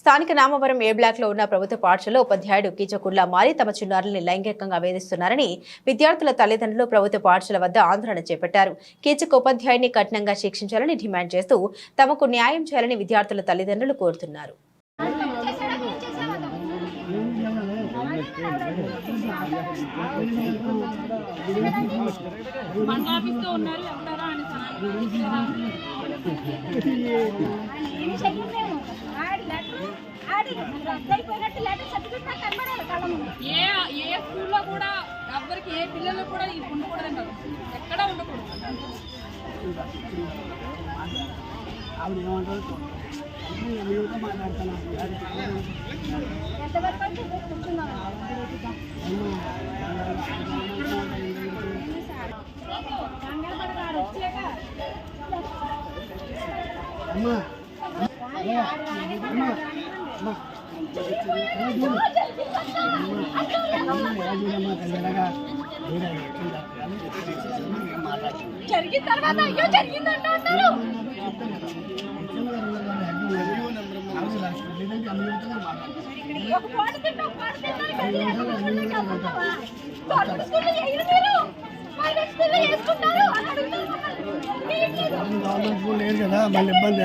స్థానిక నామవరం ఏ బ్లాక్లో ఉన్న ప్రభుత్వ పాఠశాలలో ఉపాధ్యాయుడు కీచకుల్లా మారి తమ చిన్నారుల్ని లైంగికంగా వేధిస్తున్నారని విద్యార్థుల తల్లిదండ్రులు ప్రభుత్వ పాఠశాల వద్ద ఆందోళన చేపట్టారు. కీచక ఉపాధ్యాయుని కఠినంగా శిక్షించాలని డిమాండ్ చేస్తూ తమకు న్యాయం చేయాలని విద్యార్థుల తల్లిదండ్రులు కోరుతున్నారు. ఉన్నారు ఏ ఏ స్కూల్లో కూడా ఎవరికి ఏ పిల్లలు కూడా ఇది ఉండకూడదండి ఎక్కడ ఉండకూడదు. ఆవిడ ఏమంటారు మీతో మాట్లాడుతున్నాను అమ్మా. అమ్మా. జరిగిన తర్వాత అయ్యో జరిగిందంట అంటారు గవర్నమెంట్ స్కూల్ లేదు. కదా మళ్ళీ ఇబ్బంది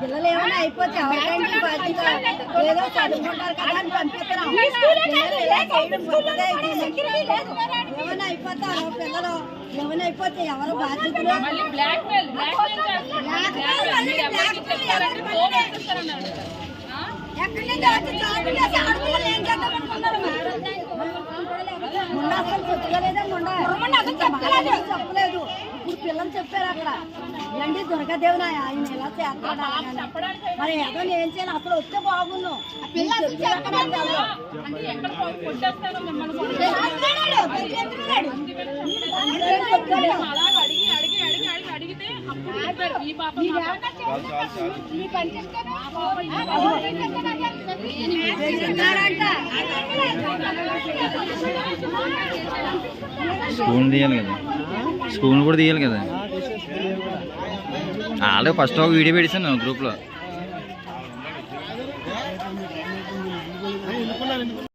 పిల్లలు ఏమైనా అయిపోతే ఎవరికైనా బాధ్యత? ఏదో చదువుకుంటారు కదా అని పంపిస్తున్నాం. ఏమైనా అయిపోతారు పిల్లలు ఏమైనా అయిపోతే ఎవరు బాధ్యతలు? ఎక్కడి నుంచి వచ్చి జాబ్ చేసి ఆడపిల్లలు ఏం చేద్దాం అనుకున్నారు? ముందు అసలు చెప్పలేదే ముండ ముందు అసలు చెప్పలేదు. చెప్పలేదు. ఇప్పుడు పిల్లలు చెప్పారు అక్కడ. ఇలాంటి దుర్గాదేవుని ఆయన ఎలా చేస్తాడు. మరి ఏదో నేను చేయాలి. అసలు వస్తే. చేస్తున్నారంట. స్కూల్ తీయాలి కదా. స్కూల్ కూడా తీయాలి కదా. ఆల్రెడీ ఫస్ట్ ఒక వీడియో పెట్టేశాను గ్రూప్లో.